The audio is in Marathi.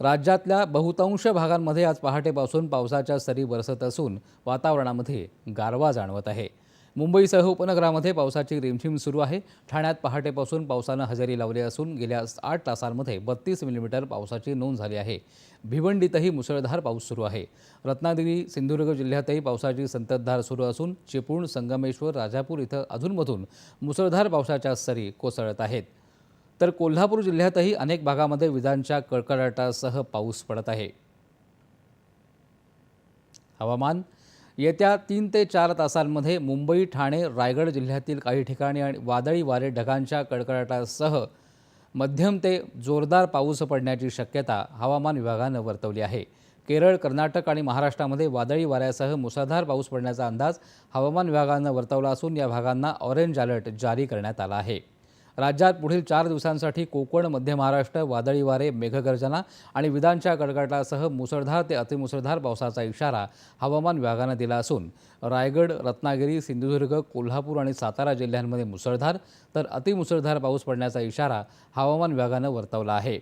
राज्यातल्या बहुतांश भागांमध्ये आज पहाटेपासून पावसाच्या सरी बरसत असून वातावरणामध्ये गारवा जाणवत आहे. मुंबईसह उपनगरामध्ये पावसाची रिमझिम सुरू आहे. ठाण्यात पहाटेपासून पावसानं हजेरी लावली असून गेल्या आठ तासांमध्ये बत्तीस मिलीमीटर पावसाची नोंद झाली आहे. भिवंडीतही मुसळधार पाऊस सुरू आहे. रत्नागिरी सिंधुदुर्ग जिल्ह्यातही पावसाची संततधार सुरू असून चिपळूण संगमेश्वर राजापूर इथं अधूनमधून मुसळधार पावसाच्या सरी कोसळत आहेत. तर कोल्हापूर जिल्ह्यातही अनेक भागामध्ये विजांच्या कडकडाटासह पाऊस पडत आहे. हवामान येत्या तीन ते चार तासांमध्ये मुंबई ठाणे रायगड जिल्ह्यातील काही ठिकाणी आणि वादळी वारे ढगांच्या कडकडाटासह मध्यम ते जोरदार पाऊस पडण्याची शक्यता हवामान विभागानं वर्तवली आहे. केरळ कर्नाटक आणि महाराष्ट्रामध्ये वादळी वाऱ्यासह मुसळधार पाऊस पडण्याचा अंदाज हवामान विभागानं वर्तवला असून या भागांना ऑरेंज अलर्ट जारी करण्यात आला आहे. राज्यात पुढील चार दिवसांसाठी कोकण मध्य महाराष्ट्र वादळी वारे मेघगर्जना आणि विधांच्या गडगडाटासह मुसळधार ते अतिमुसळधार पावसाचा इशारा हवामान विभागानं दिला असून रायगड रत्नागिरी सिंधुदुर्ग कोल्हापूर आणि सातारा जिल्ह्यांमध्ये मुसळधार तर अतिमुसळधार पाऊस पडण्याचा इशारा हवामान विभागानं वर्तवला आहे.